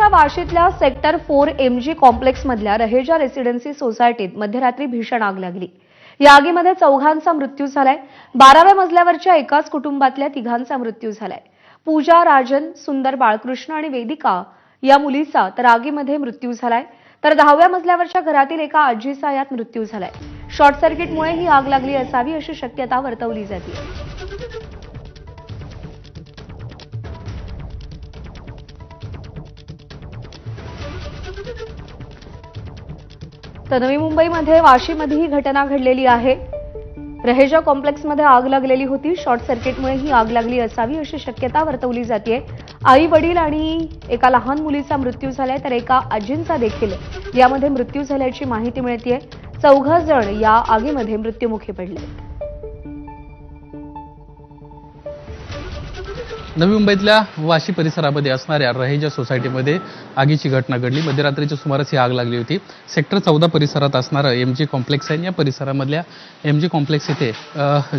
नगरच्या वाशीतल्या sector four MG complex मधल्या रहेजा रेसिडेन्सी सोसायटीत मध्यरात्री भीषण आग लागली. या आगीमध्ये चौघांचा मृत्यू झालाय. बाराव्या मजल्यावरच्या एकाच कुटुंबातल्या तिघांचा मृत्यू झालाय. पूजा राजन सुंदर बाळकृष्ण आणि वेदिका या मुलीचा तर आगीमध्ये मृत्यू झालाय. तर दहाव्या मजल्यावरच्या घरातील एका आजीचा यात मृत्यू झालाय. शॉर्ट सर्किटमुळे ही आग लागली असावी अशी शक्यता वर्तवली जाते. तर नवी मुंबईमध्ये वाशीमध्ये ही घटना घडलेली आहे. रहेजा कॉम्प्लेक्समध्ये आग लागलेली होती. शॉर्ट सर्किटमुळे ही आग लागली असावी अशी शक्यता वर्तवली जाते आई वडील आणि एका लहान मुलीचा मृत्यू झालाय तर एका आजींचा देखील यामध्ये मृत्यू झाल्याची माहिती मिळतीये. चौघा जण या आगीमध्ये मृत्युमुखी पडले. नवी मुंबईतल्या वाशी परिसरामध्ये असणाऱ्या रहेजा सोसायटीमध्ये आगीची घटना घडली. मध्यरात्रीच्या सुमारास ही आग लागली होती. सेक्टर चौदा परिसरात असणारं एम जी कॉम्प्लेक्स आहे. या परिसरामधल्या एम जी कॉम्प्लेक्स इथे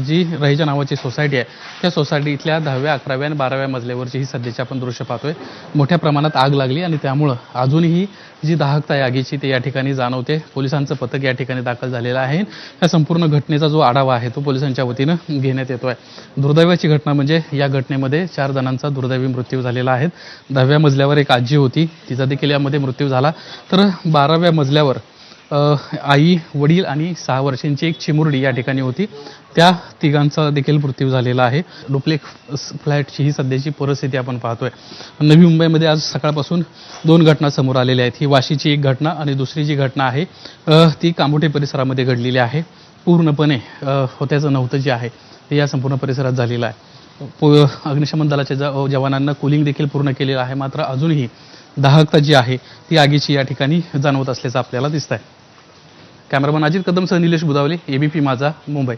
जी रहेजा नावाची सोसायटी आहे त्या सोसायटीतल्या दहाव्या अकराव्या आणि बाराव्या मजल्यावरची ही सध्याची आपण दृश्य पाहतोय. मोठ्या प्रमाणात आग लागली आणि त्यामुळं अजूनही जी दाहकता आहे आगीची ते या ठिकाणी जाणवते. पोलिसांचं पथक या ठिकाणी दाखल झालेलं आहे. या संपूर्ण घटनेचा जो आढावा आहे तो पोलिसांच्या वतीनं घेण्यात येतो आहे दुर्दैवाची घटना म्हणजे या घटनेमध्ये चार जणांचा दुर्दैवी मृत्यू झालेला आहे. दहाव्या मजल्यावर एक आजी होती. तिचा देखील यामध्ये मृत्यू झाला. तर बाराव्या मजल्यावर आई वडील आणि सहा वर्षांची एक चिमुरडी या ठिकाणी होती. त्या तिघांचा देखील मृत्यू झालेला आहे. डुप्लेक्स फ्लॅटची ही सध्याची परिस्थिती आपण पाहतोय. नवी मुंबईमध्ये आज सकाळपासून दोन घटना समोर आलेल्या आहेत. ही वाशीची एक घटना आणि दुसरी जी घटना आहे ती कामोठे परिसरामध्ये घडलेली आहे. पूर्णपणे होत्याचं नव्हतं जे आहे ते या संपूर्ण परिसरात झालेलं आहे. अग्निशमन दलाच्या ज- जवानांना कुलिंग देखील पूर्ण केलेलं आहे. मात्र अजूनही दाहकता जी आहे ती आगीची या ठिकाणी जाणवत असल्याचं आपल्याला दिसत आहे कॅमेरामन अजित कदमसह निलेश बुदावले एबीपी माझा मुंबई.